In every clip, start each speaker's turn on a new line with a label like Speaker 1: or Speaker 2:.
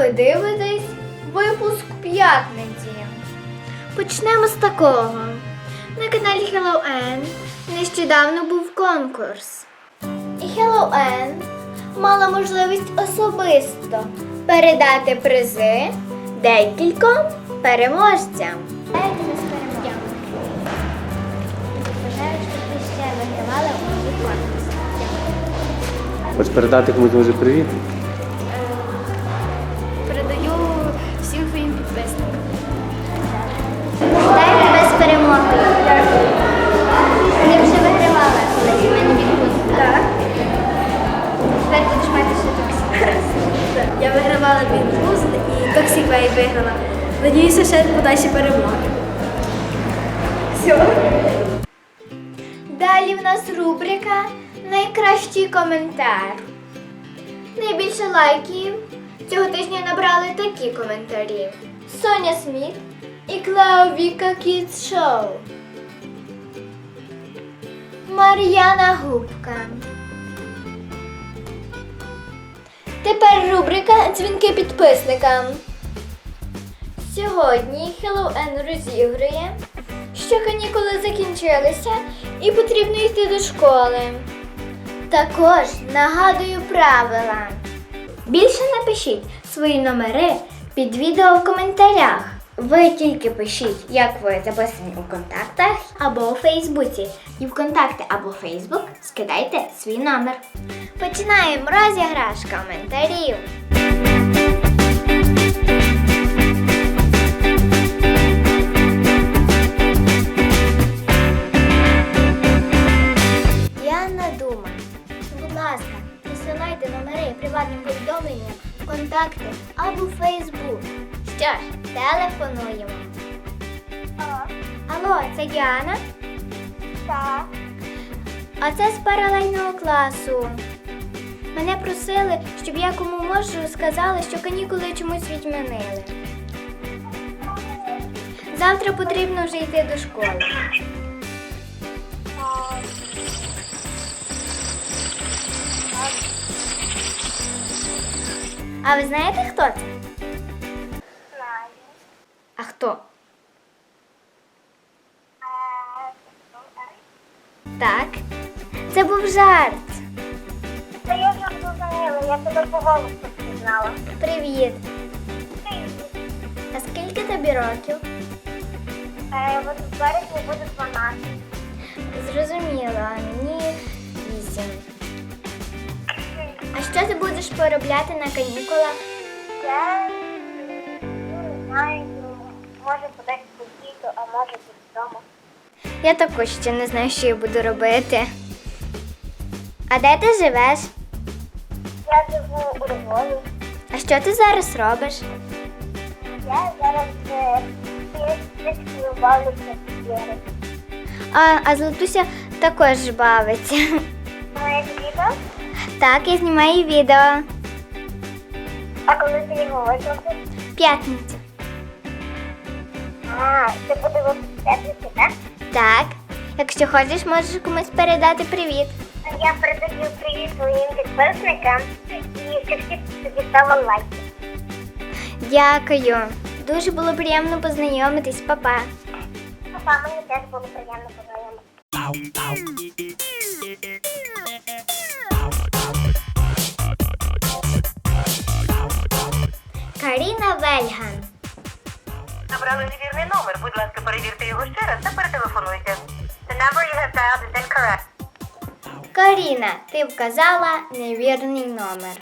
Speaker 1: Ви дивитесь випуск п'ятниці. Почнемо з такого. На каналі Hello N нещодавно був конкурс. І Hello N мала можливість особисто передати призи декільком переможцям.
Speaker 2: Хочеш передати комусь може привіт?
Speaker 3: Вигравала Бінбуз і Токсіквей виграла. Надіюся, ще подальші перемоги. Все.
Speaker 1: Далі в нас рубрика Найкращий коментар. Найбільше лайків цього тижня набрали такі коментарі: Соня Сміт і Клео Віка Кідс Шоу. Мар'яна Губка. Тепер рубрика Дзвінки підписникам. Сьогодні Hello N розігрує, що канікули закінчилися і потрібно йти до школи. Також нагадую правила. Більше напишіть свої номери під відео в коментарях. Ви тільки пишіть, як ви записані у контактах або у Фейсбуці. І в контакти або Фейсбук скидайте свій номер. Починаємо розіграш коментарів. Яна Дума. Будь ласка, присилайте номери приватним повідомленням, в контакти або Фейсбук. Що ж, телефонуємо. Алло, це Діана? Так. А це з паралельного класу. Мене просили, щоб я кому можу сказала, що канікули чомусь відмінили. Завтра потрібно вже йти до школи. А ви знаєте, хто це? Хто? Так. Це був жарт.
Speaker 4: Та я вже зрозуміла, я тебе по голосу пізнала.
Speaker 1: Привіт. А скільки тобі років?
Speaker 4: Е, от березні буде 12.
Speaker 1: Зрозуміло, а мені вісім. А що ти будеш поробляти на канікулах?
Speaker 4: Я ну, не знаю, може кудись поїду, а може тут вдома.
Speaker 1: Я також ще не знаю, що я буду робити. А де ти живеш?
Speaker 4: Я живу у Львові.
Speaker 1: А що ти зараз робиш?
Speaker 4: Я зараз е, бавлюся ігри.
Speaker 1: А, а Златуся також бавиться.
Speaker 4: Моє відео?
Speaker 1: Так, я знімаю відео.
Speaker 4: А коли ти його викликав?
Speaker 1: П'ятницю.
Speaker 4: А, це буде в так?
Speaker 1: Так. Якщо хочеш, можеш комусь передати привіт.
Speaker 4: Я передаю привіт своїм підписникам і щоб всі ставили лайки.
Speaker 1: Дякую. Дуже було приємно познайомитись, Па-па.
Speaker 4: Папа, мені теж було приємно познайомитися.
Speaker 1: Каріна Вельган.
Speaker 5: Набрали невірний номер. Будь ласка, перевірте його ще раз та перетелефонуйте. The number you have dialed is incorrect.
Speaker 1: Каріна, ти вказала невірний номер.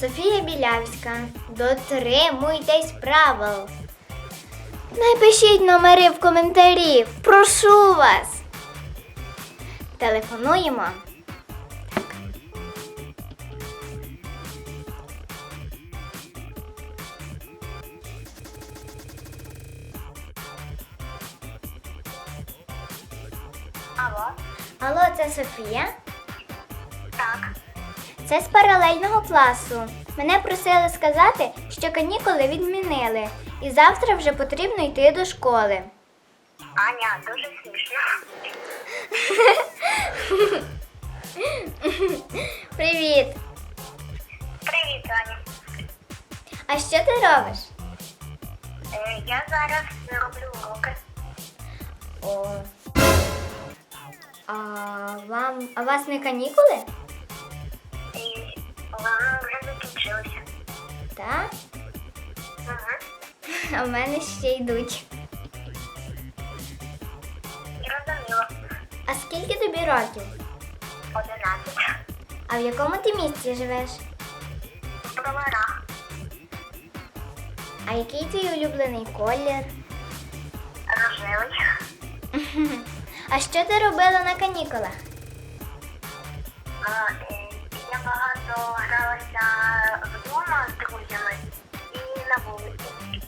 Speaker 1: Софія Білявська. Дотримуйтесь правил. Напишіть номери в коментарі. Прошу вас. Телефонуємо. Це Софія.
Speaker 4: Так.
Speaker 1: Це з паралельного класу. Мене просили сказати, що канікули відмінили, і завтра вже потрібно йти до школи.
Speaker 4: Аня, дуже смішно.
Speaker 1: Привіт!
Speaker 4: Привіт, Аня.
Speaker 1: А що ти робиш?
Speaker 4: Е, Я зараз роблю уроки.
Speaker 1: О. А вам. А у вас не канікули?
Speaker 4: Вони вже закінчилися.
Speaker 1: Так?
Speaker 4: Угу.
Speaker 1: А в мене ще йдуть.
Speaker 4: Зрозуміло.
Speaker 1: А скільки тобі років?
Speaker 4: Одинадцять.
Speaker 1: А в якому ти місці живеш?
Speaker 4: В броварах.
Speaker 1: А який твій улюблений колір?
Speaker 4: Рожевий.
Speaker 1: А що ти робила на канікулах?
Speaker 4: А, Я багато гралася вдома з друзями і на вулиці.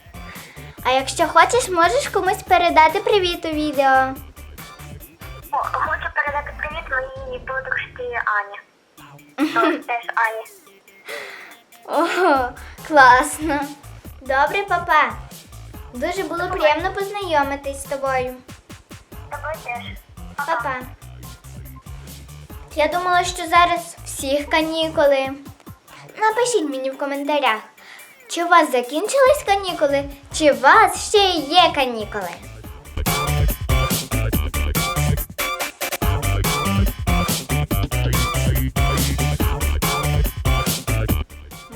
Speaker 1: А якщо хочеш, можеш комусь передати привіт у відео.
Speaker 4: О, хочу передати привіт моїй подружці Ані. Теж Ані.
Speaker 1: Ого, класно. Добре, папа. Дуже було приємно познайомитись з тобою.
Speaker 4: Тобою теж.
Speaker 1: Папа. Я думала, що зараз всіх канікули. Напишіть мені в коментарях, чи у вас закінчились канікули, чи у вас ще є канікули.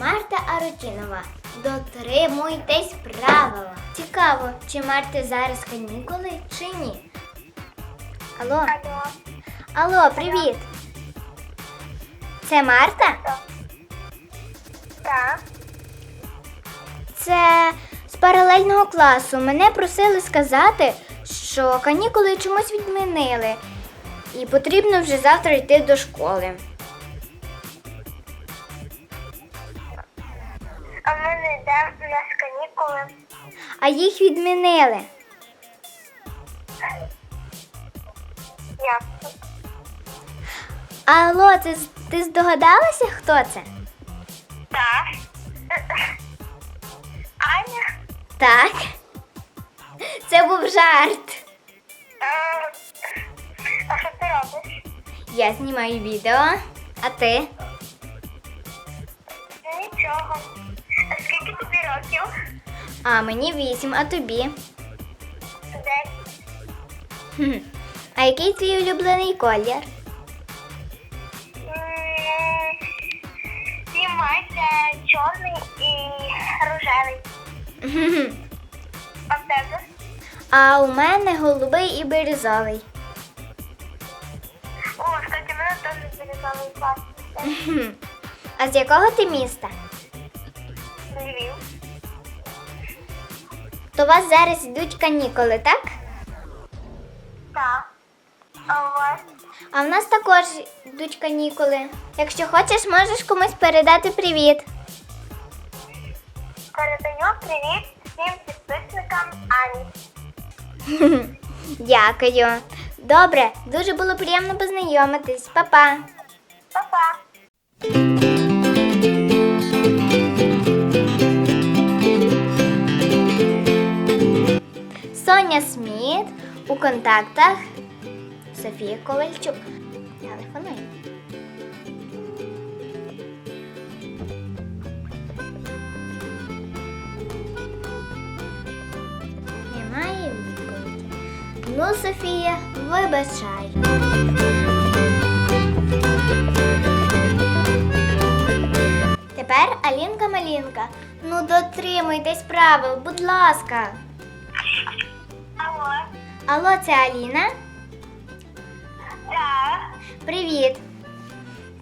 Speaker 1: Марта Арутінова. Дотримуйтесь правила. Цікаво, чи Марти зараз канікули чи ні. Алло.
Speaker 4: Алло.
Speaker 1: Алло, привіт. Це Марта?
Speaker 4: Так.
Speaker 1: Це з паралельного класу. Мене просили сказати, що канікули чомусь відмінили. І потрібно вже завтра йти до школи.
Speaker 4: А ми не йдемо у нас канікули.
Speaker 1: А їх відмінили.
Speaker 4: Я.
Speaker 1: Алло, ти, ти здогадалася, хто це?
Speaker 4: Так. Аня.
Speaker 1: Так. Це був жарт.
Speaker 4: Е, А що ти робиш?
Speaker 1: Я знімаю відео. А ти?
Speaker 4: Нічого. А скільки тобі років?
Speaker 1: А мені вісім, а тобі?
Speaker 4: Десять.
Speaker 1: Хм. А який твій улюблений колір?
Speaker 4: М, чорний і рожевий. А в тебе?
Speaker 1: А у мене голубий і бирюзовий.
Speaker 4: О, кстати, в мене теж зарізали клас.
Speaker 1: А з якого ти міста?
Speaker 4: Львів.
Speaker 1: То у вас зараз йдуть канікули? Так.
Speaker 4: А
Speaker 1: в нас також йдуть канікули. Якщо хочеш, можеш комусь передати привіт.
Speaker 4: Передаю привіт всім підписникам Ані.
Speaker 1: Дякую. Добре, дуже було приємно познайомитись. Па-па.
Speaker 4: Па-па.
Speaker 1: Соня Сміт у контактах. Софія Ковальчук. Телефонуй. Немає відповіді. Ну, Софія, вибачай. Тепер Алінка Малінка. Ну дотримуйтесь правил, будь ласка.
Speaker 4: Алло.
Speaker 1: Алло, це Аліна.
Speaker 4: Так.
Speaker 1: Привіт.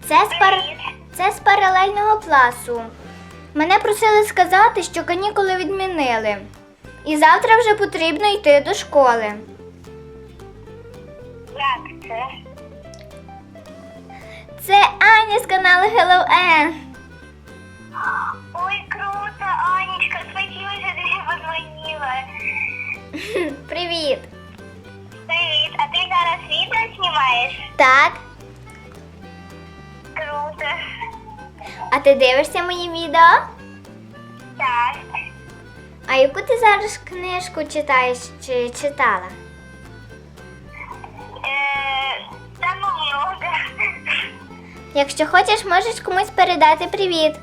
Speaker 1: Це з, пар...
Speaker 4: Привіт.
Speaker 1: Це з паралельного класу. Мене просили сказати, що канікули відмінили. І завтра вже потрібно йти до школи.
Speaker 4: Як це?
Speaker 1: Це Аня з каналу Hello N.
Speaker 4: Ой, круто, Анечка, спасибо, що ти позвонила.
Speaker 1: Привіт.
Speaker 4: Привіт, а ти зараз відео знімаєш?
Speaker 1: Так.
Speaker 4: Круто.
Speaker 1: А ти дивишся мої відео?
Speaker 4: Так.
Speaker 1: А яку ти зараз книжку читаєш чи читала?
Speaker 4: Е, та ну много.
Speaker 1: Якщо хочеш, можеш комусь передати привіт.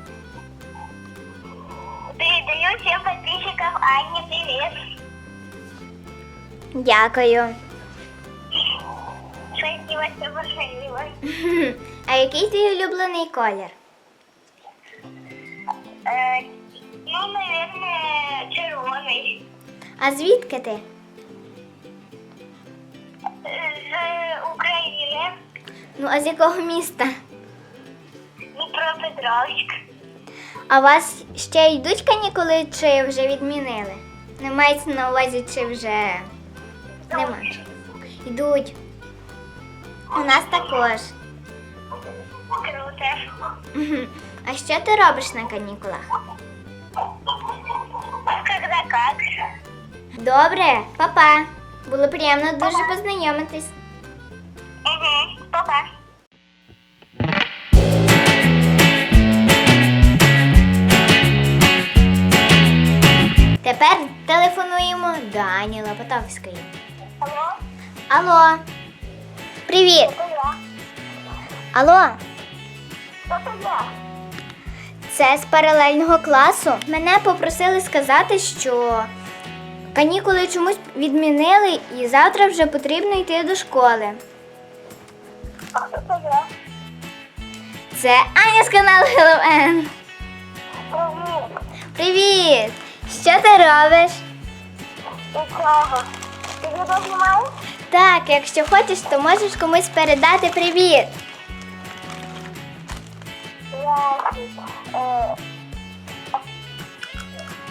Speaker 4: Передаю всем подписчикам Анне привет.
Speaker 1: Дякую.
Speaker 4: Что пошалила.
Speaker 1: А який твій улюблений колір?
Speaker 4: Э, ну, наверное, червоный.
Speaker 1: А звідки ти?
Speaker 4: З України.
Speaker 1: Ну, а з якого міста?
Speaker 4: Дніпропетровськ.
Speaker 1: А у вас ще йдуть канікули чи вже відмінили? Не мається на увазі, чи вже нема. Йдуть. У нас також.
Speaker 4: Круто.
Speaker 1: А що ти робиш на канікулах?
Speaker 4: Когда как?
Speaker 1: Добре, папа. Було приємно дуже познайомитись.
Speaker 4: Угу. Папа.
Speaker 1: Тепер телефонуємо до Ані Лопатовської.
Speaker 4: Алло?
Speaker 1: Алло. Привіт.
Speaker 4: Это я.
Speaker 1: Алло.
Speaker 4: Это я.
Speaker 1: Це з паралельного класу. Мене попросили сказати, що канікули чомусь відмінили і завтра вже потрібно йти до школи.
Speaker 4: А кто это я?
Speaker 1: Це Аня з каналу Hello N.
Speaker 4: Привет.
Speaker 1: Привіт! Що ти робиш?
Speaker 4: Ничего. Ты видео снимаешь?
Speaker 1: Так, якщо хочеш, то можеш комусь передати привіт.
Speaker 4: Я... Э,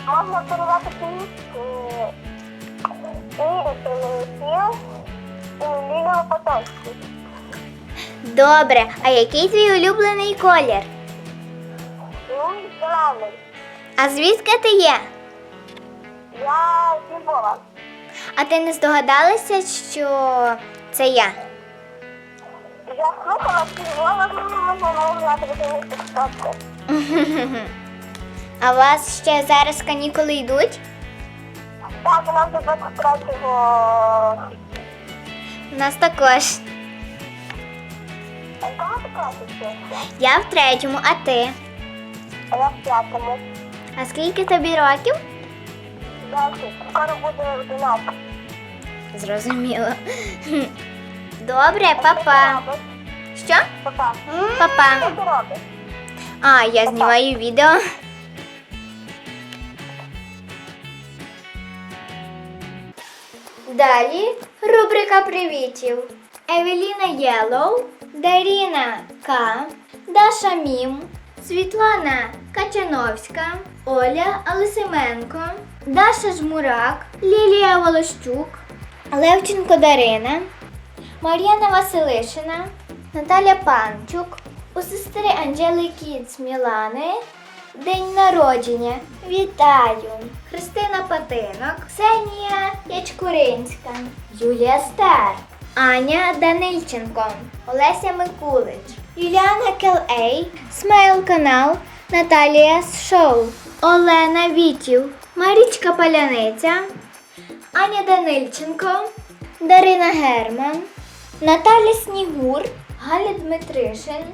Speaker 4: можно передать привет э, Ире Телевизию и Лиле Лопатовской.
Speaker 1: Добре, а який твій улюблений колір?
Speaker 4: Ну, зеленый.
Speaker 1: А звідки ти є?
Speaker 4: Я з Львова.
Speaker 1: А ти не здогадалася, що це я?
Speaker 4: Я слухала ці голос, до хто
Speaker 1: А у вас ще зараз канікули йдуть?
Speaker 4: Так, у нас до 23-го...
Speaker 1: У нас також.
Speaker 4: А якому ти класі вчишся?
Speaker 1: Я в третьому, а ти?
Speaker 4: А я в п'ятому.
Speaker 1: А скільки тобі років?
Speaker 4: Десять. Скоро буде 11.
Speaker 1: Зрозуміло. Добре, папа. Що?
Speaker 4: Папа.
Speaker 1: Папа. А, я знімаю відео. Далі рубрика привітів. Евеліна Єлоу, Даріна К, Даша Мім, Світлана Качановська, Оля Алисименко, Даша Жмурак, Лілія Волощук, Левченко Дарина, Мар'яна Василишина, Наталя Панчук, у сестри Анжелики з Мілани день народження. Вітаю! Христина Патинок, Ксенія Ячкуринська, Юлія Стер, Аня Данильченко, Олеся Микулич, Юліана Келей, Смайл Канал, Наталія Шоу, Олена Вітів, Марічка Паляниця, Аня Данильченко, Дарина Герман, Наталя Снігур, Галя Дмитришин,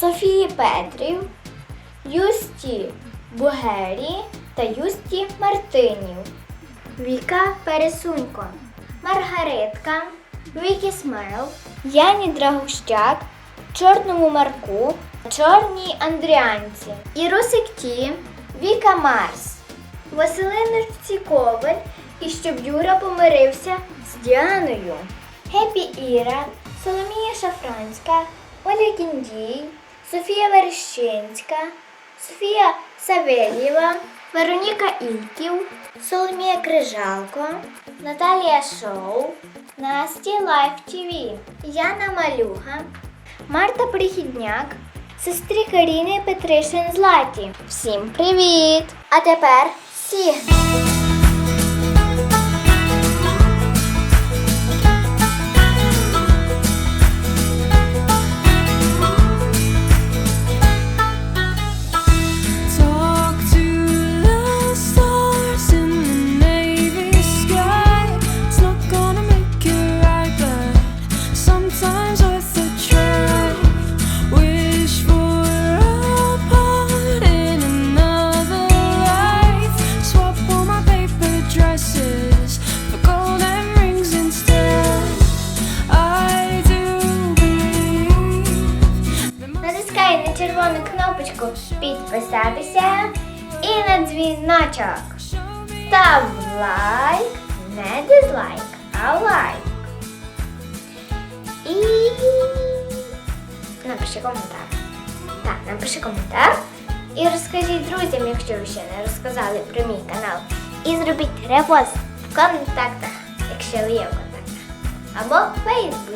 Speaker 1: Софія Петрів, Юсті Бугері та Юсті Мартинів, Віка Пересунько, Маргаритка, Вікі Смайл, Яні Драгущак, Чорному Марку, Чорній Андріанці, Ірусик Ті, Віка Марс, Василиночці Коваль і щоб Юра помирився з Діаною. Гепі Іра, Соломія Шафранська, Оля Кіндій, Софія Верещинська, Софія Савельєва, Вероніка Ільків, Соломія Крижалко, Наталія Шоу, Насті Лайф ТВ, Яна Малюга, Марта Прихідняк, сестрі Каріни Петришин Златі. Всім привіт! А тепер всі. Напиши коментар. Так, напиши коментар. І розкажіть друзям, якщо ви ще не розказали про мій канал. І зробіть репост в контактах, якщо ви є в контактах. Або Фейсбуці.